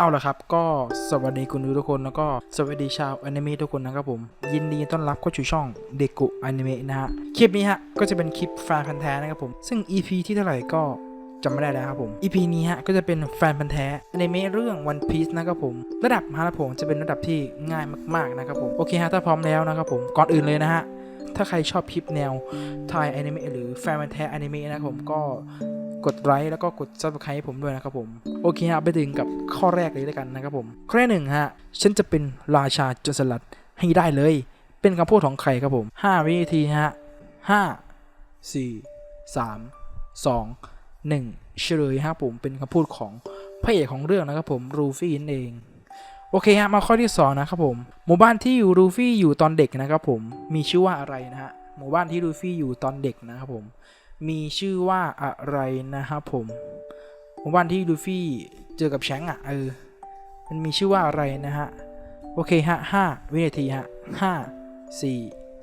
เอาละครับ ก็สวัสดีคุณดูทุกคนแล้วก็สวัสดีชาวอนิเมะทุกคนนะครับผม ยินดีต้อนรับเข้าสู่ช่องเด็กุอนิเมะนะฮะ คลิปนี้ฮะ ก็จะเป็นคลิปแฟนพันธ์แท้นะครับผม ซึ่ง EP ที่เท่าไหร่ก็จำไม่ได้แล้วครับผม EP นี้ฮะ ก็จะเป็นแฟนพันธ์แท้อนิเมะเรื่อง One Piece นะครับผม ระดับฮาร์ดผมจะเป็นระดับที่ง่ายมากๆนะครับผม โอเคฮะ ถ้าพร้อมแล้วนะครับผม ก่อนอื่นเลยนะฮะ ถ้าใครชอบคลิปแนวไทยอนิเมะหรือแฟนพันธ์แท้อนิเมะนะครับผมก็ กดไลค์แล้วก็กด subscribe ให้ผมด้วยนะครับผม โอเคฮะไปถึงกับข้อแรกเลยแล้วกันนะครับผม ข้อแรกหนึ่งฮะ ฉันจะเป็นราชาโจรสลัดให้ได้เลย เป็นคำพูดของใครครับผม 5 วินาทีฮะ 5 4 3 2 1เฉลยฮะผมเป็นคำพูดของพระเอกของเรื่องนะครับผมรูฟี่นั่นเองโอเคฮะมาข้อที่สองนะครับผมหมู่บ้านที่อยู่รูฟี่อยู่ตอนเด็กนะครับผมมีชื่อว่าอะไรนะฮะหมู่บ้านที่รูฟี่อยู่ตอนเด็กนะครับผม มีชื่อว่าอะไรนะครับผมหมู่บ้านที่ลูฟี่เจอกับแชงอะเออมันมีชื่อว่าอะไรนะฮะ โอเคฮะห้าวินาทีฮะห้าสี่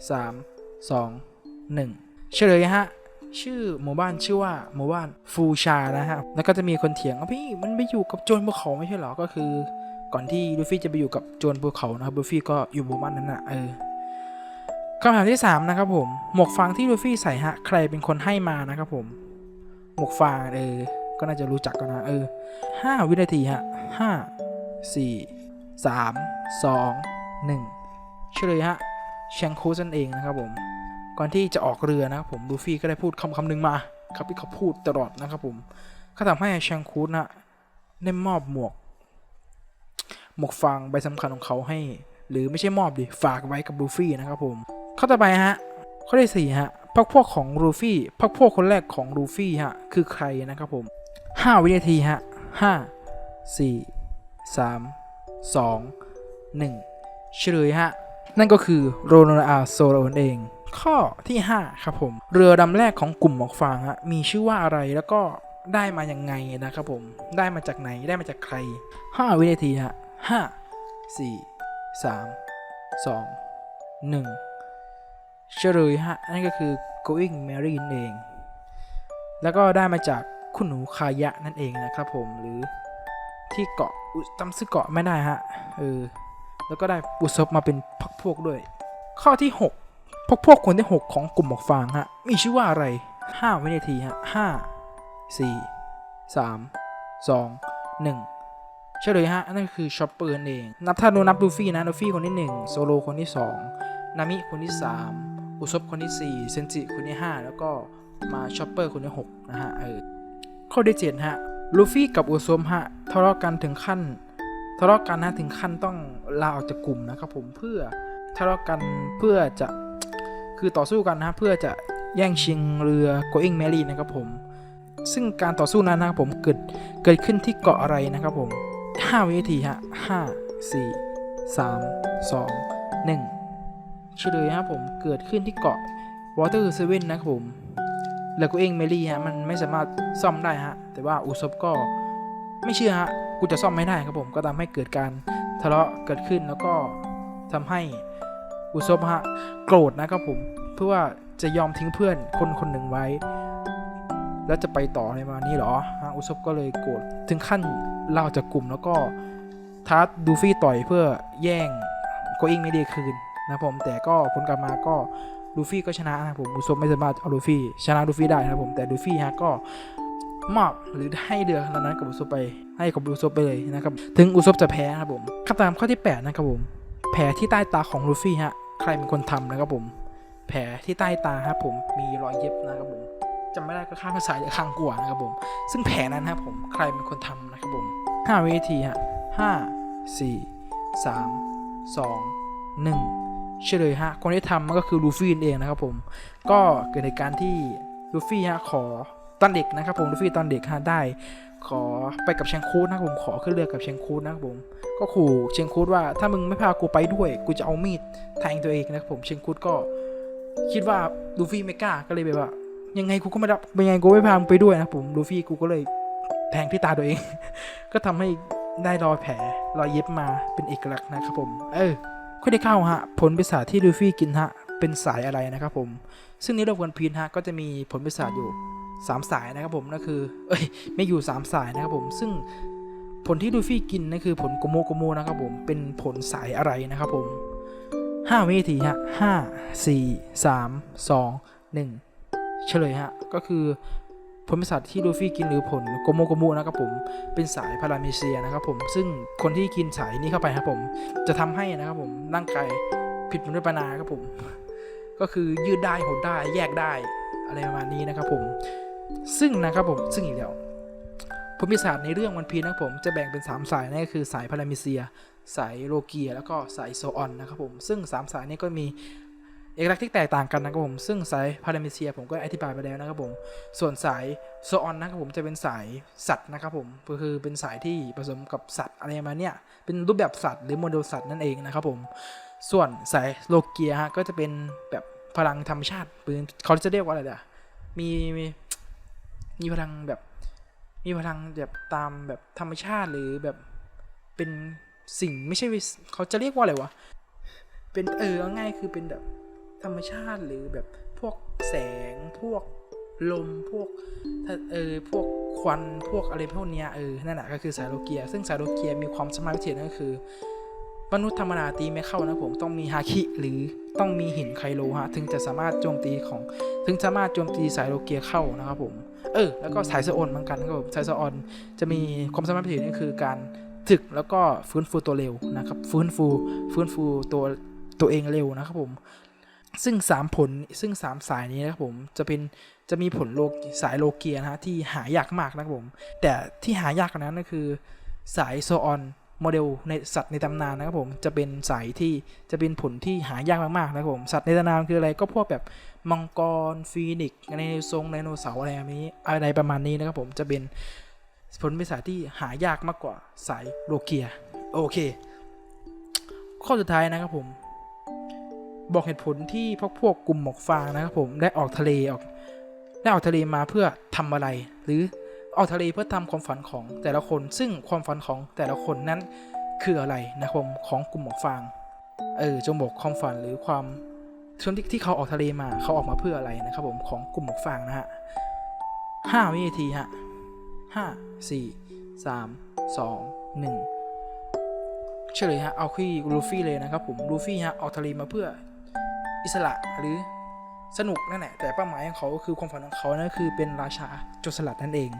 สามสองหนึ่งเฉลยฮะชื่อหมู่บ้านชื่อว่าหมู่บ้านฟูชานะฮะ แล้วก็จะมีคนเถียงว่าพี่มันไปอยู่กับโจรภูเขาไม่ใช่เหรอ ก็คือ ก่อนที่ลูฟี่จะไปอยู่กับโจรภูเขานะครับลูฟี่ก็อยู่หมู่บ้านนั้นนะเออ คำถามที่ 3 นะครับผม หมวกฟางที่ลูฟี่ใส่ฮะ ใครเป็นคนให้มานะครับผม หมวกฟางเออ ก็น่าจะรู้จักกันนะเออห้าวินาทีฮะห้าสี่สามสองหนึ่งเฉลยฮะแชงคูสันเองนะครับผม ก่อนที่จะออกเรือนะครับผมลูฟี่ก็ได้พูดคำคำหนึ่งมาครับที่เขาพูดตลอดนะครับผมเขาทำให้แชงคูสนะได้มอบหมวก หมวกฟางใบสำคัญของเขาให้ หรือไม่ใช่มอบดิฝากไว้กับลูฟี่นะครับผม อต่อไปฮะ ข้อที่สี่ฮะพักพวกของลูฟี่พักพวกคนแรกของลูฟี่ฮะ คือใครนะครับผมห้าวินาทีฮะห้าสี่สามสองหนึ่งเฉลยฮะ นั่นก็คือโรโนอาโซโลนเอง ข้อที่ 5 ครับผม เรือลำแรกของกลุ่มหมอกฟางฮะมีชื่อว่าอะไรแล้วก็ได้มาอย่างไงนะครับผม ได้มาจากไหนได้มาจากใคร 5 วินาทีฮะห้าสี่สามสองหนึ่ง เฉลยฮะนั่นก็คือ going Mary นั่นเอง แล้วก็ได้มาจากคุณหนูคายะนั่นเองนะครับผมหรือที่เกาะอุจำชื่อเกาะไม่ได้ฮะเออแล้วก็ได้อุศบมาเป็นพักพวกด้วย ข้อที่ 6 พวกพวกคนที่ 6 ของกลุ่มหมวกฟางฮะมีชื่อว่าอะไร 5 วินาทีฮะห้าสี่สามสองหนึ่งเฉลยฮะนั่นคือชอปเปอร์นเอง นับถ้าโดนับลูฟี่นะลูฟี่คนที่ 1 โซโลคนที่ 2 นามิคนที่ 3 อุซบคนที่ 4 เซนจิคนที่ 5 แล้วก็มาชอปเปอร์คนที่ 6 นะฮะเออข้อที่7ฮะลูฟี่กับอุซบฮะทะเลาะกันถึงขั้นทะเลาะกันนะถึงขั้นต้องลาออกจากกลุ่มนะครับผมเพื่อทะเลาะกันเพื่อจะคือต่อสู้กันนะเพื่อจะแย่งชิงเรือ Going Merry นะครับผม ซึ่งการต่อสู้นั้นนะครับผมเกิดเกิดขึ้นที่เกาะอะไรนะครับผม 5 วินาทีฮะ 5 4 3 2 1 เฉลยครับผมเกิดขึ้นที่เกาะ Water Seven นะครับผมแล้วก็เองเมลี่ฮะมันไม่สามารถซ่อมได้ฮะแต่ว่าอุซบก็ไม่เชื่อฮะกูจะซ่อมไม่ได้ครับผมก็ทำให้เกิดการทะเลาะเกิดขึ้นแล้วก็ทำให้อุซบฮะโกรธนะครับผมเพื่อว่าจะยอมทิ้งเพื่อนคนคนหนึ่งไว้ แล้วจะไปต่อในมาณนี้หรอฮะอุซบก็เลยโกรธถึงขั้นลาจากกลุ่มแล้วก็ท้าดูฟี่ต่อยเพื่อแย่งโกอิงไม่ดีคืน นะผมแต่ก็ผลกลับมาก็ลูฟี่ก็ชนะนะผมอุซบไม่สามารถเอาลูฟี่ชนะลูฟี่ได้นะผมแต่ลูฟี่ฮะก็มอบหรือให้เรือลำนั้นกับอุซบไปให้กับอุซบไปเลยนะครับถึงอุซบจะแพ้นะครับผมคำถามข้อที่ 8 นะครับผมแผลที่ใต้ตาของลูฟี่ฮะใครเป็นคนทำนะครับผม แผลที่ใต้ตาครับผมมีรอยเย็บนะครับผมจำไม่ได้ก็ข้างซ้ายหรือข้างขวานะครับผม ซึ่งแผลนั้นนะครับผมใครเป็นคนทำนะครับผม5วินาทีฮะห้าสี่สามสองหนึ่ง เฉลยฮะ คนที่ทำมันก็คือลูฟี่เองนะครับผม ก็เกิดเหตุการที่ลูฟี่ฮะขอตอนเด็กนะครับผมลูฟี่ตอนเด็กฮะได้ ขอไปกับเชงคูดนะครับผมขอขึ้นเรือกับเชงคูดนะครับผมก็ขู่เชงคูดว่าถ้ามึงไม่พากูไปด้วย กูจะเอามีดแทงตัวเองนะครับผมเชงคูดก็คิดว่าลูฟี่ไม่กล้าก็เลยแบบว่า ยังไงกูก็ไม่รับยังไงกูไม่พามึงไปด้วยนะผมลูฟี่กูก็เลยแทงที่ตาตัวเอง ก็ทำให้ได้รอยแผลรอยเย็บมาเป็นเอกลักษณ์นะครับผม เออ ข้อที่เข้าฮะผลปีศาจที่ลูฟี่กินฮะเป็นสายอะไรนะครับผม ซึ่งในโลกวันพีนฮะก็จะมีผลปีศาจอยู่ 3 สายนะครับผมนั่นคือเอ้ยไม่อยู่ 3 สายนะครับผมซึ่งผลที่ลูฟี่กินนั่นคือผลโกโมโกโมนะครับผมเป็นผลสายอะไรนะครับผมห้าวินาทีฮะห้าสี่สามสองหนึ่งเฉลยฮะก็คือ ผลปีศาจที่ลูฟี่กินหรือผลโกโมโกโมนะครับผมเป็นสายพาราเมเซียนะครับผมซึ่งคนที่กินสายนี้เข้าไปครับผมจะทำให้นะครับผมร่างกายผิดมนุษย์ปานาครับผม ก็คือยืดได้หดได้แยกได้อะไรประมาณนี้นะครับผมซึ่งนะครับผมซึ่งอีกแล้วผลปีศาจในเรื่องวันพีนะครับผมจะแบ่งเป็น 3 สายนั่นก็คือสายพารามิเซีย สายโลเกีย แล้วก็สายโซออนนะครับผมซึ่ง 3 สายนี้ก็มี เอกลักษณ์ที่แตกต่างกันนะครับผม ซึ่งสายพารามิเซียผมก็อธิบายไปแล้วนะครับผม ส่วนสายโซออนนะครับผมจะเป็นสายสัตว์นะครับผมก็คือเป็นสายที่ผสมกับสัตว์อะไรมาเนี่ย เป็นรูปแบบสัตว์หรือโมเดลสัตว์นั่นเองนะครับผม ส่วนสายโลเกียฮะก็จะเป็นแบบพลังธรรมชาติหรือเขาจะเรียกว่าอะไรอะมีมีมีพลังแบบมีพลังแบบตามแบบธรรมชาติหรือแบบเป็นสิ่งไม่ใช่เขาจะเรียกว่าอะไรวะ เป็นเออง่ายคือเป็นแบบ ธรรมชาติหรือแบบพวกแสงพวกลมพวกเออพวกควันพวกอะไรพวกเนี้ยเออนั่นแหะก็คือสายโลเกีย ซึ่งสายโลเกียมีความสามารถพิเศษนั่นก็คือมนุษย์ธรรมดาตีไม่เข้านะผมต้องมีฮาคิหรือต้องมีหินไคโลฮะถึงจะสามารถโจมตีของถึงสามารถโจมตีสายโลเกียเข้านะครับผมเออแล้วก็สายโซออนเหมือนกันะครับผมสายโซออนจะมีความสามารถพิเศษนั่นคือการถึกแล้วก็ฟื้นฟูตัวเร็วนะครับฟื้นฟูฟื้นฟูตัวตัวเองเร็วนะครับผม ซึ่ง 3 ผลซึ่ง 3 สายนี้นะครับผมจะเป็นจะมีผลโลกสายโลเกียนะฮะที่หายากมากนะครับผม แต่ที่หายากกว่านั้นก็คือสายโซออนโมเดลในสัตว์ในตำนานนะครับผมจะเป็นสายที่จะเป็นผลที่หายากมากๆนะครับผมสัตว์ในตำนานคืออะไรก็พวกแบบมังกรฟีนิกซ์ในทรงไดโนเสาร์อะไรแบบนี้อะไรประมาณนี้นะครับผมจะเป็นผลเป็นสายที่หายากมากกว่าสายโลเกียโอเค ข้อสุดท้ายนะครับผม บอกเหตุผลที่พวกพวกกลุ่มหมอกฟางนะครับผมได้ออกทะเลออกได้ออกทะเลมาเพื่อทำอะไร หรือออกทะเลเพื่อทำความฝันของแต่ละคน ซึ่งความฝันของแต่ละคนนั้นคืออะไรนะครับผมของกลุ่มหมอกฟาง เออจงบอกความฝันหรือความชนที่ที่เขาออกทะเลมาเขาออกมาเพื่ออะไรนะครับผมของกลุ่มหมอกฟางนะฮะห้าวินาทีฮะห้าสี่สามสองหนึ่งเฉลยฮะเอาที่ลูฟี่เลยนะครับผมลูฟี่ฮะออกทะเลมาเพื่อ อิสระหรือสนุกนั่นแหละแต่เป้าหมายของเขาก็คือความฝันของเขานั่นคือเป็นราชาโจรสลัดนั่นเอง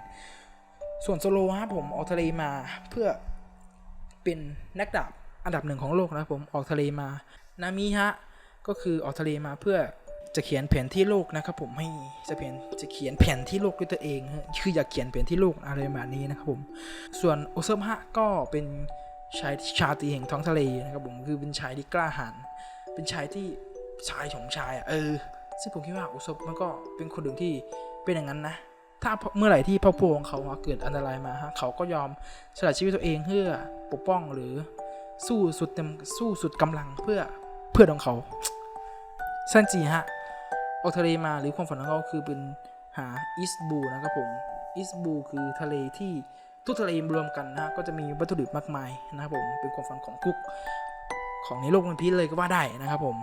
ส่วนโซโลฮะผมออกทะเลมาเพื่อเป็นนักดาบอันดับหนึ่งของโลกนะครับผมออกทะเลมานามิฮะก็คือออกทะเลมาเพื่อจะเขียนแผนที่โลกนะครับผมให้จะเขียนจะเขียนแผนที่โลกด้วยตัวเองคืออยากเขียนแผนที่โลกอะไรแบบนี้นะครับผมส่วนโอเซมฮะก็เป็นชายชาตรีแห่งท้องทะเลนะครับผมคือเป็นชายที่กล้าหาญเป็นชายที่ ชายของชายอะเออ ซึ่งผมคิดว่าอุศบมันก็เป็นคนหนึ่งที่เป็นอย่างนั้นนะ ถ้าเมื่อไหร่ที่พ่อพ่ของเขาอะเกิดอันตรายมาฮะเขาก็ยอมสละชีวิตตัวเองเพื่อปกป้องหรือสู้สุดเต็มสู้สุดกำลังเพื่อเพื่อนของเขาซันจีฮะออกทะเลมาหรือความฝันของเขาคือเป็นหาอิสบูนะครับผมอิสบูคือทะเลที่ทุกทะเลรวมกันนะฮะก็จะมีวัตถุดิบมากมายนะครับผมเป็นความฝันของทุกของในโลกมันพีเลยก็ว่าได้นะครับผม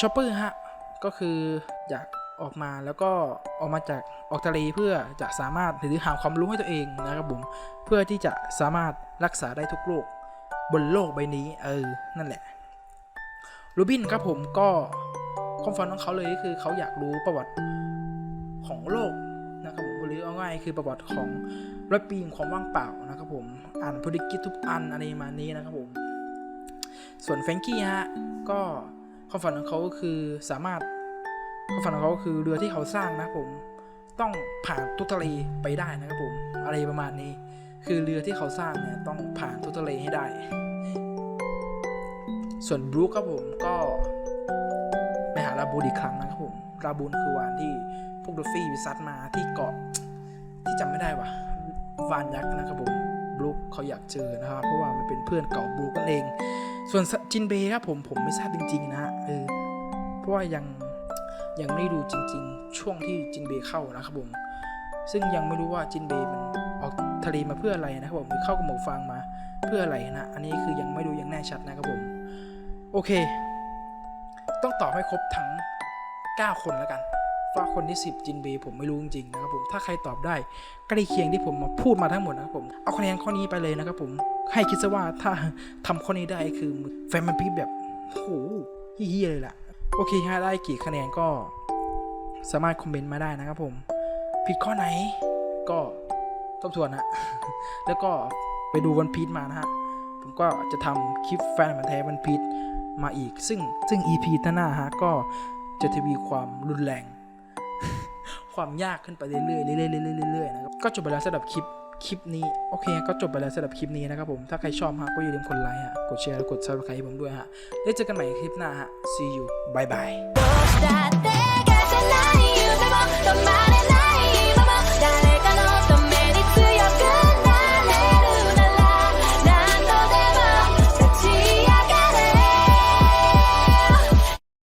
ชอปเปอร์ฮะ ก็คืออยากออกมาแล้วก็ออกมาจากออกทะเลเพื่อจะสามารถหรือหาความรู้ให้ตัวเองนะครับผมเพื่อที่จะสามารถรักษาได้ทุกโรคบนโลกใบนี้เออนั่นแหละโรบินครับผมก็ความฝันของเขาเลยก็คือเขาอยากรู้ประวัติของโลกนะครับผมหรือเอาง่ายคือประวัติของร้อยปีของความว่างเปล่านะครับผมอ่านพอดิกิจทุกอันอะไรมานี้นะครับผมส่วนแฟรงกี้ฮะก็ ความฝันของเขาก็คือสามารถความฝันของเขาก็คือเรือที่เขาสร้างนะผมต้องผ่านทุกทะเลไปได้นะครับผมอะไรประมาณนี้ คือเรือที่เขาสร้างเนี่ยต้องผ่านทุกทะเลให้ได้ ส่วนบรูคครับผมก็ไปหาลาบูนอีกครั้งนะครับผมลาบูนคือวานที่พวกลูฟี่วิซัดมาที่เกาะที่จำไม่ได้ว่ะวานยักษ์นะครับผมบรูคเขาอยากเจอนะครับเพราะว่ามันเป็นเพื่อนเก่าบรูคนั่นเอง ส่วนจินเบย์ครับผมผมไม่ทราบจริงๆนะเออเพราะว่ายังยังไม่ดูจริง ๆ ช่วงที่จินเบย์เข้านะครับผม ซึ่งยังไม่รู้ว่าจินเบย์มันออกทะเลมาเพื่ออะไรนะครับผมหรือเข้ากับหมูฟางมาเพื่ออะไรนะ อันนี้คือยังไม่รู้ยังแน่ชัดนะครับผม โอเค ต้องตอบให้ครบทั้ง 9 คนแล้วกันว่าคนที่ 10 จินเบย์ผมไม่รู้จริงๆนะครับผม ถ้าใครตอบได้ใกล้เคียงที่ผมมาพูดมาทั้งหมดนะครับผม เอาคะแนนข้อนี้ไปเลยนะครับผม ให้คิดซะว่าถ้าทำข้อนี้ได้คือแฟนมันพีแบบโหเฮี้ยเลยล่ะ โอเคฮะได้กี่คะแนนก็สามารถคอมเมนต์มาได้นะครับผม ผิดข้อไหนก็ทบทวนนะแล้วก็ไปดูวันพีชมานะฮะ ผมก็จะทำคลิปแฟนมันแท้วันพีชมาอีก ซึ่งซึ่ง EP หน้าฮะก็จะทวีความรุนแรง ความยากขึ้นไปเรื่อยๆเรื่อยๆเรื่อยๆเรื่อยๆนะครับก็จบไปแล้วสำหรับคลิป คลิปนี้ โอเคก็จบไปแล้วสำหรับคลิปนี้นะครับผม ถ้าใครชอบฮะก็อย่าลืมกดไลค์ฮะ กดแชร์และกด subscribe ให้ผมด้วยฮะ ได้เจอกันใหม่คลิปหน้าฮะ see you bye bye